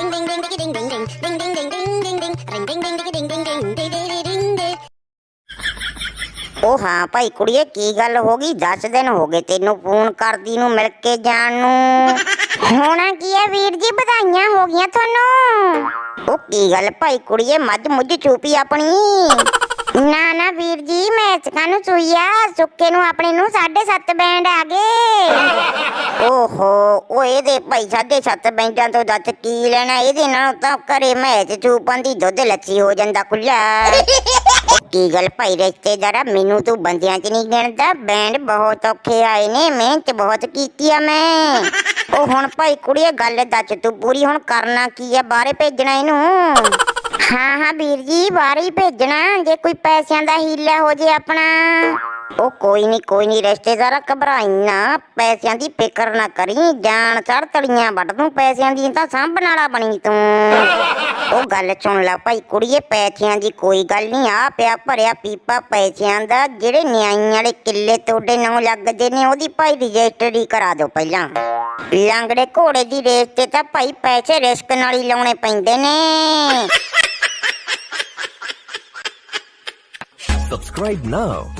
Ding ding ding ding ding ding ding ding ding ding ding ding ring ding ding ding ding ding ding ding ding ਉਹ ਹਾਂ ਭਾਈ ਕੁੜੀਏ ਕੀ ਗੱਲ ਹੋ ਗਈ 10 ਦਿਨ ਹੋ ਗਏ ਤੈਨੂੰ ਫੋਨ ਕਰਦੀ ਨੂੰ ਮਿਲ ਕੇ ਜਾਣ ਨੂੰ ਹੋਣਾ ਕੀ ਹੈ ਵੀਰ ਜੀ ਵਧਾਈਆਂ ਹੋ ਗਈਆਂ ਤੁਹਾਨੂੰ ਉਹ ਕੀ ਗੱਲ ਭਾਈ ਕੁੜੀਏ ਮੱਝ ਮੁੱਝ ਚੂਪੀ ਆਪਣੀ ਨਾ ਨਾ ਵੀਰ ਜੀ ਮੈਂ ਚਕਾਂ ਨੂੰ ਚੂਈਆ ਸੁੱਕੇ ਨੂੰ ਆਪਣੇ ਨੂੰ 7.5 ਬੈਂਡ ਆ ਗਏ ਓਹੋ, ਉਹ ਇਹਦੇ ਭਾਈ 7.5 ਬੈਂਡਾਂ ਤੋਂ ਦੱਸ ਕੀ ਲੈਣਾ, ਇਹਦੇ ਨਾਲ ਤਾਂ ਘਰੇ ਮੈਚ ਚੂਪਾਂ ਦੀ ਦੁੱਧ ਲੱਸੀ ਹੋ ਜਾਂਦਾ ਖੁੱਲਾ ਕੀ ਗੱਲ ਭਾਈ ਰਿਸ਼ਤੇਦਾਰਾ ਮੈਨੂੰ ਤੂੰ ਬੰਦਿਆਂ 'ਚ ਨਹੀਂ ਗਿਣਦਾ, ਬੈਂਡ ਬਹੁਤ ਔਖੇ ਆਏ ਨੇ, ਮਿਹਨਤ ਬਹੁਤ ਕੀਤੀ ਆ ਮੈਂ। ਉਹ ਹੁਣ ਭਾਈ ਕੁੜੀਏ, ਗੱਲ ਦੱਸ ਤੂੰ ਪੂਰੀ, ਹੁਣ ਕਰਨਾ ਕੀ ਆ, ਬਾਹਰੇ ਭੇਜਣਾ ਇਹਨੂੰ? ਹਾਂ ਹਾਂ ਵੀਰ ਜੀ, ਬਾਹਰ ਹੀ ਭੇਜਣਾ, ਜੇ ਕੋਈ ਪੈਸਿਆਂ ਦਾ ਹੀਲਾ ਹੋ ਜੇ ਆਪਣਾ। ਉਹ ਕੋਈ ਨਹੀਂ ਕੋਈ ਨਹੀਂ ਰਿਸ਼ਤੇਦਾਰਾ ਘਬਰਾਈ ਨਾ ਪੈਸਿਆਂ ਦੀ ਫਿਕਰ ਨਾ ਕਰੀ, ਜਾਨ ਚੜ ਤਲੀਆਂ ਵੱਢ ਦੂੰ, ਪੈਸਿਆਂ ਦੀ ਤਾਂ ਸਾਂਭਣ ਵਾਲਾ ਬਣੀ ਤੂੰ। ਉਹ ਗੱਲ ਸੁਣ ਲੈ ਭਾਈ, ਕੁੜੀਏ, ਪੈਸਿਆਂ ਦੀ ਕੋਈ ਗੱਲ ਨਹੀਂ ਆ ਪਿਆ ਭਰਿਆ ਪੀਪਾ ਪੈਸਿਆਂ ਦਾ, ਜਿਹੜੇ ਨਿਆਈ ਵਾਲੇ ਕਿੱਲੇ ਤੁਹਾਡੇ ਨਾਂ ਲੱਗਦੇ ਨੇ, ਉਹਦੀ ਭਾਈ ਰਜਿਸਟਰੀ ਕਰਾ ਦਿਓ ਪਹਿਲਾਂ। ਲੰਗੜੇ ਘੋੜੇ ਦੀ ਰੇਸ ਤੇ ਤਾਂ ਭਾਈ ਪੈਸੇ ਰਿਸਕ ਨਾਲ ਹੀ ਲਾਉਣੇ ਪੈਂਦੇ ਨੇ। Subscribe now